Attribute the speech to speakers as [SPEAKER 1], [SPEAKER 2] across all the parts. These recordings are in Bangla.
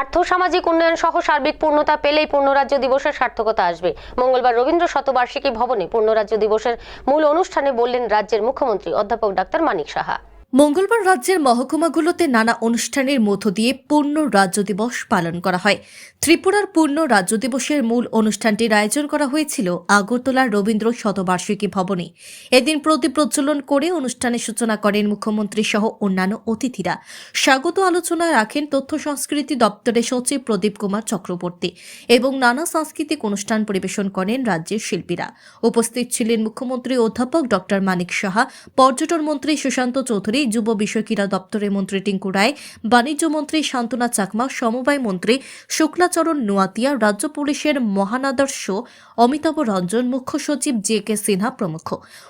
[SPEAKER 1] আর্থ সামাজিক উন্নয়ন সহ সার্বিক পূর্ণতা পেলেই পূর্ণরাজ্য দিবসের সার্থকতা আসবে। মঙ্গলবার রবীন্দ্র শতবার্ষিকী ভবনে পূর্ণরাজ্য দিবসের মূল অনুষ্ঠানে বললেন রাজ্যের মুখ্যমন্ত্রী অধ্যাপক ডাক্তার মানিক সাহা।
[SPEAKER 2] মঙ্গলবার রাজ্যের মহকুমাগুলোতে নানা অনুষ্ঠানের মধ্য দিয়ে পূর্ণ রাজ্য দিবস পালন করা হয়। ত্রিপুরার পূর্ণ রাজ্য দিবসের মূল অনুষ্ঠানটির আয়োজন করা হয়েছিল আগরতলার রবীন্দ্র শতবার্ষিকী ভবনে। এদিন প্রদীপ প্রজ্বলন করে অনুষ্ঠানের সূচনা করেন মুখ্যমন্ত্রী সহ অন্যান্য অতিথিরা। স্বাগত আলোচনা রাখেন তথ্য সংস্কৃতি দপ্তরের সচিব প্রদীপ কুমার চক্রবর্তী এবং নানা সাংস্কৃতিক অনুষ্ঠান পরিবেশন করেন রাজ্যের শিল্পীরা। উপস্থিত ছিলেন মুখ্যমন্ত্রী অধ্যাপক ডক্টর মানিক সাহা, পর্যটন মন্ত্রী সুশান্ত চৌধুরী যুব বিষয় ক্রীড়া দপ্তরের মন্ত্রী টিঙ্কু রায়, বাণিজ্য মন্ত্রী শান্তনা চাকমা, সমবায় মন্ত্রী শুক্লাচরণ নোয়াতিয়া, রাজ্য পুলিশের মহানাদর্শ অমিতাভ রঞ্জন, মুখ্য সচিব জে কে সিনহা প্রমুখ।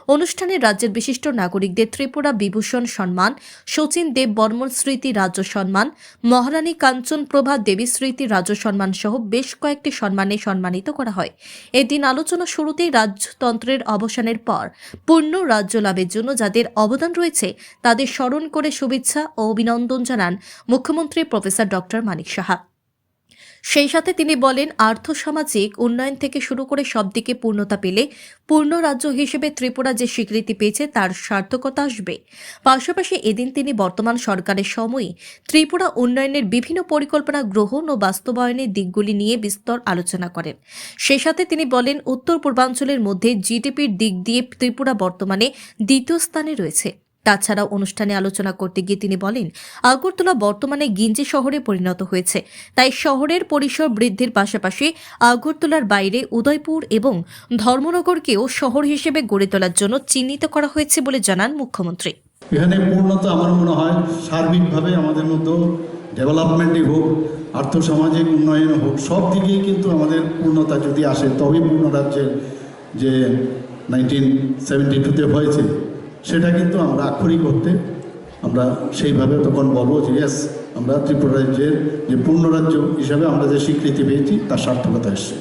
[SPEAKER 2] অনুষ্ঠানে রাজ্যের বিশিষ্ট নাগরিকদের ত্রিপুরা বিভূষণ সম্মান, শচীন দেব বর্মন স্মৃতি রাজ্য সম্মান, মহারানী কাঞ্চন প্রভা দেবী স্মৃতি রাজ্য সম্মান সহ বেশ কয়েকটি সম্মানে সম্মানিত করা হয়। এদিন আলোচনা শুরুতেই রাজতন্ত্রের অবসানের পর পূর্ণ রাজ্য লাভের জন্য যাদের অবদান রয়েছে তাদের স্মরণ করে শুভেচ্ছা ও অভিনন্দন জানান মুখ্যমন্ত্রী প্রফেসর ডক্টর মানিক সাহা। সেই সাথে তিনি বলেন, আর্থসামাজিক উন্নয়ন থেকে শুরু করে সব দিকে পূর্ণতা পেলে পূর্ণ রাজ্য হিসেবে ত্রিপুরা যে স্বীকৃতি পেয়েছে তার সার্থকতা আসবে। পাশাপাশি এদিন তিনি বর্তমান সরকারের সময়ে ত্রিপুরা উন্নয়নের বিভিন্ন পরিকল্পনা গ্রহণ ও বাস্তবায়নের দিকগুলি নিয়ে বিস্তর আলোচনা করেন। সেই সাথে তিনি বলেন উত্তর পূর্বাঞ্চলের মধ্যে জিডিপির দিক দিয়ে ত্রিপুরা বর্তমানে দ্বিতীয় স্থানে রয়েছে। তাছাড়াও অনুষ্ঠানে আলোচনা করতে গিয়ে তিনি বলেন, আগরতলা বর্তমানে গিঞ্জি শহরে পরিণত হয়েছে। তাই শহরের পরিসর বৃদ্ধির পাশাপাশি আগরতলার বাইরে উদয়পুর এবং ধর্মনগরকেও শহর হিসেবে গড়ে তোলার জন্য চিহ্নিত করা হয়েছে বলে জানান মুখ্যমন্ত্রী।
[SPEAKER 3] এখানে পূর্ণতা আমার মনে হয় সার্বিকভাবে আমাদের মধ্যে ডেভেলপমেন্টই হোক, আর্থসামাজিক উন্নয়ন হোক, সব দিকেই কিন্তু আমাদের পূর্ণতা যদি আসে, তবেই পূর্ণ রাজ্যের যে নাইনটিন সেভেন্টি টুতে হয়েছে সেটা কিন্তু আমরা আক্ষরিক করতে আমরা সেইভাবে তখন বলব যে, ইয়াস, আমরা ত্রিপুরা রাজ্যের যে পূর্ণ রাজ্য হিসাবে আমরা যে স্বীকৃতি পেয়েছি, তার সার্থকতা এসছে।